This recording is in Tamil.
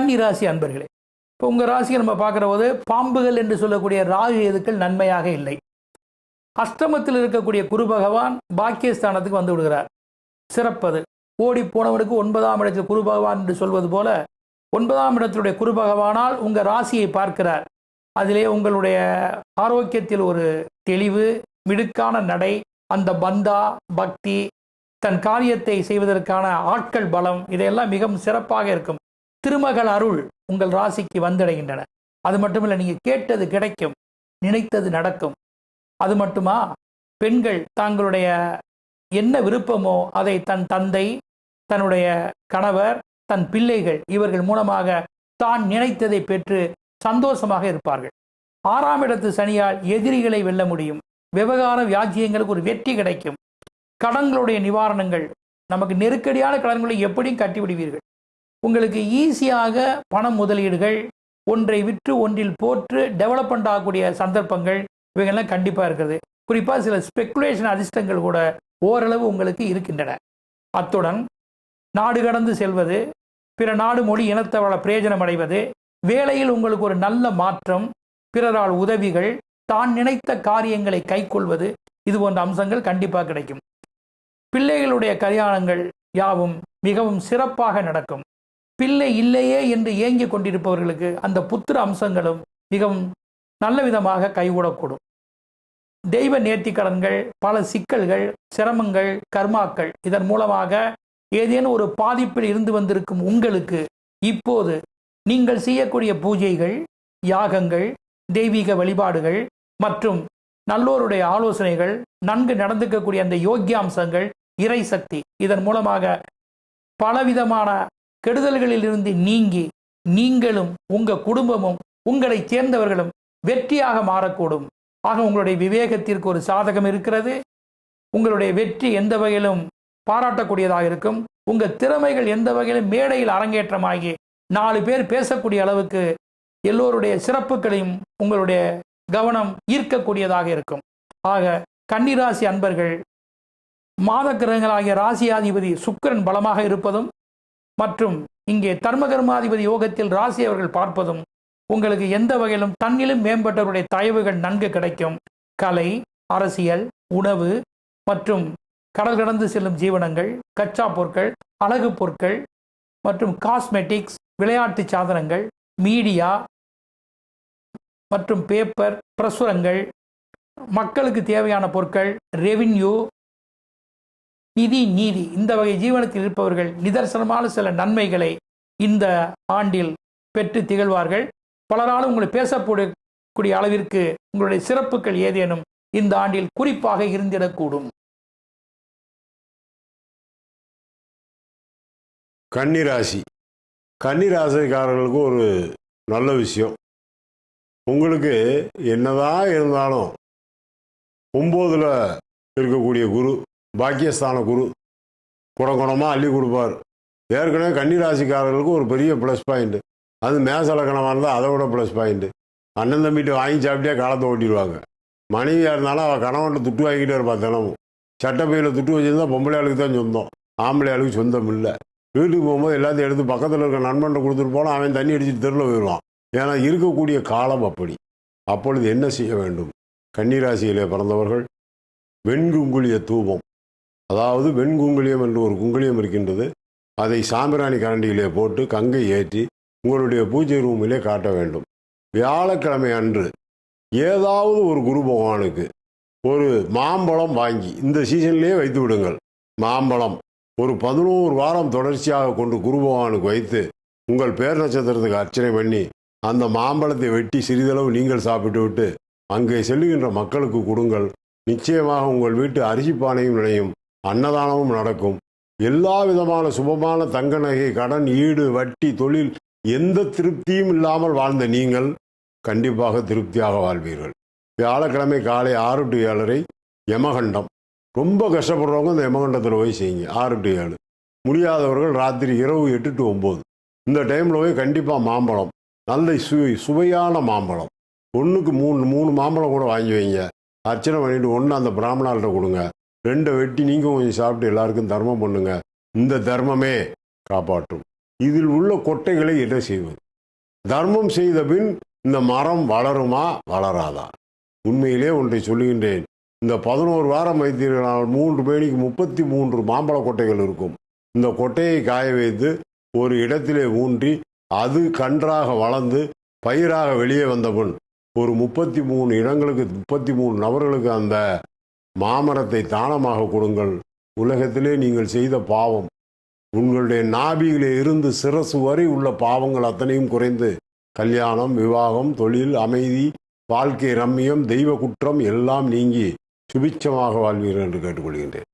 கன்னி ராசி அன்பர்களே இப்போ உங்கள் ராசியை நம்ம பார்க்குற போது பாம்புகள் என்று சொல்லக்கூடிய ராகு எதுக்கள் நன்மையாக இல்லை. அஷ்டமத்தில் இருக்கக்கூடிய குரு பகவான் பாக்கியஸ்தானத்துக்கு வந்து விடுகிறார். சிறப்பது. ஓடி போனவனுக்கு ஒன்பதாம் இடத்தில் குரு பகவான் என்று சொல்வது போல ஒன்பதாம் இடத்தினுடைய குரு பகவானால் உங்கள் ராசியை பார்க்கிறார். அதிலே உங்களுடைய ஆரோக்கியத்தில் ஒரு தெளிவு மிடுக்கான நடை அந்த பந்தா பக்தி தன் காரியத்தை செய்வதற்கான ஆட்கள் பலம் இதையெல்லாம் மிகவும் சிறப்பாக இருக்கும். திருமகள் அருள் உங்கள் ராசிக்கு வந்தடைகின்றன. அது மட்டுமில்லை நீங்கள் கேட்டது கிடைக்கும் நினைத்தது நடக்கும். அது மட்டுமா? பெண்கள் தங்களுடைய என்ன விருப்பமோ அதை தன் தந்தை தன்னுடைய கணவர் தன் பிள்ளைகள் இவர்கள் மூலமாக தான் நினைத்ததை பெற்று சந்தோஷமாக இருப்பார்கள். ஆறாம் இடத்து சனியால் எதிரிகளை வெல்ல முடியும். விவகார வியாஜ்யங்களுக்கு ஒரு வெற்றி கிடைக்கும். கடன்களுடைய நிவாரணங்கள் நமக்கு நெருக்கடியான கடன்களை எப்படியும் கட்டிவிடுவீர்கள். உங்களுக்கு ஈஸியாக பண முதலீடுகள் ஒன்றை விற்று ஒன்றில் போற்று டெவலப்மெண்ட் ஆகக்கூடிய சந்தர்ப்பங்கள் இவைகள்லாம் கண்டிப்பாக இருக்குது. குறிப்பாக சில ஸ்பெக்குலேஷன் அதிர்ஷ்டங்கள் கூட ஓரளவு உங்களுக்கு இருக்கின்றன. அத்துடன் நாடு கடந்து செல்வது பிற நாடு மொழி இனத்தவள பிரயோஜனம் அடைவது வேலையில் உங்களுக்கு ஒரு நல்ல மாற்றம் பிறரால் உதவிகள் தான் நினைத்த காரியங்களை கைக்கொள்வது இது போன்ற அம்சங்கள் கண்டிப்பாக கிடைக்கும். பிள்ளைகளுடைய கல்யாணங்கள் யாவும் மிகவும் சிறப்பாக நடக்கும். பிள்ளை இல்லையே என்று ஏங்கிக் கொண்டிருப்பவர்களுக்கு அந்த புத்திர அம்சங்களும் மிகவும் நல்ல விதமாக கைகூடக்கூடும். தெய்வ நேர்த்திக்கடன்கள் பல சிக்கல்கள் சிரமங்கள் கர்மாக்கள் இதன் மூலமாக ஏதேனும் ஒரு பாதிப்பில் இருந்து வந்திருக்கும் உங்களுக்கு இப்போது நீங்கள் செய்யக்கூடிய பூஜைகள் யாகங்கள் தெய்வீக வழிபாடுகள் மற்றும் நல்லோருடைய ஆலோசனைகள் நன்கு நடந்துக்கக்கூடிய அந்த யோக்கியாம்சங்கள் இறை சக்தி இதன் மூலமாக பலவிதமான கெடுதல்களிலிருந்து நீங்கி நீங்களும் உங்கள் குடும்பமும் உங்களை சேர்ந்தவர்களும் வெற்றியாக மாறக்கூடும். ஆக உங்களுடைய விவேகத்திற்கு ஒரு சாதகம் இருக்கிறது. உங்களுடைய வெற்றி எந்த வகையிலும் பாராட்டக்கூடியதாக இருக்கும். உங்கள் திறமைகள் எந்த வகையிலும் மேடையில் அரங்கேற்றமாகி நாலு பேர் பேசக்கூடிய அளவுக்கு எல்லோருடைய சிறப்புகளையும் உங்களுடைய கவனம் ஈர்க்கக்கூடியதாக இருக்கும். ஆக கன்னிராசி அன்பர்கள் மாத கிரகங்களாகிய ராசியாதிபதி சுக்கிரன் பலமாக இருப்பதும் மற்றும் இங்கே தர்மகர்மாதிபதி யோகத்தில் ராசி அவர்கள் பார்ப்பதும் உங்களுக்கு எந்த வகையிலும் தன்னிலும் மேம்பட்டவருடைய தயவுகள் நன்கு கிடைக்கும். கலை அரசியல் உணவு மற்றும் கடல் கடந்து செல்லும் ஜீவனங்கள் கச்சா பொருட்கள் அழகு பொருட்கள் மற்றும் காஸ்மெட்டிக்ஸ் விளையாட்டு சாதனங்கள் மீடியா மற்றும் பேப்பர் பிரசுரங்கள் மக்களுக்கு தேவையான பொருட்கள் ரெவின்யூ நிதி நீதி. இந்த வகை ஜீவனத்தில் இருப்பவர்கள் நிதர்சனமான சில நன்மைகளை இந்த ஆண்டில் பெற்று திகழ்வார்கள். பலராலும் உங்களை பேசப்படக்கூடிய அளவிற்கு உங்களுடைய சிறப்புகள் ஏதேனும் இந்த ஆண்டில் குறிப்பாக இருந்திடக்கூடும். கன்னிராசி. கன்னிராசிக்காரர்களுக்கு ஒரு நல்ல விஷயம். உங்களுக்கு என்னதான் இருந்தாலும் ஒம்போதில் இருக்கக்கூடிய குரு பாக்கியஸ்தான குரு குணகுணமாக அள்ளி கொடுப்பார். ஏற்கனவே கன்னிராசிக்காரர்களுக்கு ஒரு பெரிய ப்ளஸ் பாயிண்ட்டு அது மேசலக்கணமாக இருந்தால் அதை விட ப்ளஸ் பாயிண்ட்டு அண்ணன் தம்பிட்டு வாங்கி சாப்பிட்டே காலத்தை ஓட்டிடுவாங்க. மனைவியாக இருந்தாலும் அவள் கணவன்ட்டு துட்டு வாங்கிட்டே இருப்பாள் தினமும். சட்டப்பையில் துட்டு வச்சுருந்தா பொம்பளை ஆளுக்கு தான் சொந்தம். ஆம்பளை ஆளுக்கு சொந்தம் இல்லை. வீட்டுக்கு போகும்போது எல்லாத்தையும் எடுத்து பக்கத்தில் இருக்க நண்பன்ட்ட கொடுத்துட்டு போனால் அவன் தண்ணி அடிச்சுட்டு தெருவில் போயிடுவான். ஏன்னா இருக்கக்கூடிய காலம் அப்படி. அப்பொழுது என்ன செய்ய வேண்டும்? கன்னிராசியிலே பிறந்தவர்கள் வெண்குங்குளிய தூபம். அதாவது வெண்குங்குளியம் என்று ஒரு குங்குளியம் இருக்கின்றது. அதை சாம்பிராணி கரண்டியிலே போட்டு கங்கை ஏற்றி உங்களுடைய பூஜை ரூமிலே காட்ட வேண்டும். வியாழக்கிழமை அன்று ஏதாவது ஒரு குரு பகவானுக்கு ஒரு மாம்பழம் வாங்கி இந்த சீசன்லேயே வைத்து விடுங்கள். மாம்பழம் ஒரு பதினோரு வாரம் தொடர்ச்சியாக கொண்டு குரு பகவானுக்கு வைத்து உங்கள் பேர் நட்சத்திரத்துக்கு அர்ச்சனை பண்ணி அந்த மாம்பழத்தை வெட்டி சிறிதளவு நீங்கள் சாப்பிட்டு விட்டு அங்கே செல்லுகின்ற மக்களுக்கு கொடுங்கள். நிச்சயமாக உங்கள் வீட்டு அரிசி பானையும் நினையும் அன்னதானமும் நடக்கும். எல்லா விதமான சுபமான தங்க நகை கடன் ஈடு வட்டி தொழில் எந்த திருப்தியும் இல்லாமல் வாழ்ந்த நீங்கள் கண்டிப்பாக திருப்தியாக வாழ்வீர்கள். வியாழக்கிழமை காலை ஆறு டு ஏழரை யமகண்டம். ரொம்ப கஷ்டப்படுறவங்க இந்த யமகண்டத்தில் போய் செய்யுங்க. ஆறு டு ஏழு. முடியாதவர்கள் ராத்திரி இரவு எட்டு டு ஒம்பது. இந்த டைமில் போய் கண்டிப்பாக மாம்பழம். நல்ல சுவை சுவையான மாம்பழம். ஒன்றுக்கு மூணு மூணு மாம்பழம் கூட வாங்கி வைங்க. அர்ச்சனை பண்ணிட்டு ஒன்று அந்த பிராமணால்கிட்ட கொடுங்க. ரெண்டை வெட்டி நீங்கள் கொஞ்சம் சாப்பிட்டு எல்லாருக்கும் தர்மம் பண்ணுங்க. இந்த தர்மமே காப்பாற்றும். இதில் உள்ள கொட்டைகளை என்ன செய்வது? தர்மம் செய்த பின் இந்த மரம் வளருமா? வளராதா? உண்மையிலே ஒன்றை சொல்லுகின்றேன். இந்த பதினோரு வாரம் வைத்தீர்களால் மூன்று பேணிக்கு முப்பத்தி மூன்று மாம்பழ கொட்டைகள் இருக்கும். இந்த கொட்டையை காய வைத்து ஒரு இடத்திலே ஊன்றி அது கன்றாக வளர்ந்து பயிராக வெளியே வந்தவன் ஒரு முப்பத்தி மூணு இடங்களுக்கு முப்பத்தி மூணு நபர்களுக்கு அந்த மாமரத்தை தானமாக கொடுங்கள். உலகத்திலே நீங்கள் செய்த பாவம். உங்களுடைய நாபியிலே இருந்து சிரசு வரை உள்ள பாவங்கள் அத்தனையும் குறைந்து கல்யாணம் விவாகம் தொழில் அமைதி வாழ்க்கை ரம்மியம் தெய்வ குற்றம் எல்லாம் நீங்கி சுபிச்சமாக வாழ்வீர்கள் என்று கேட்டுக்கொள்கின்றேன்.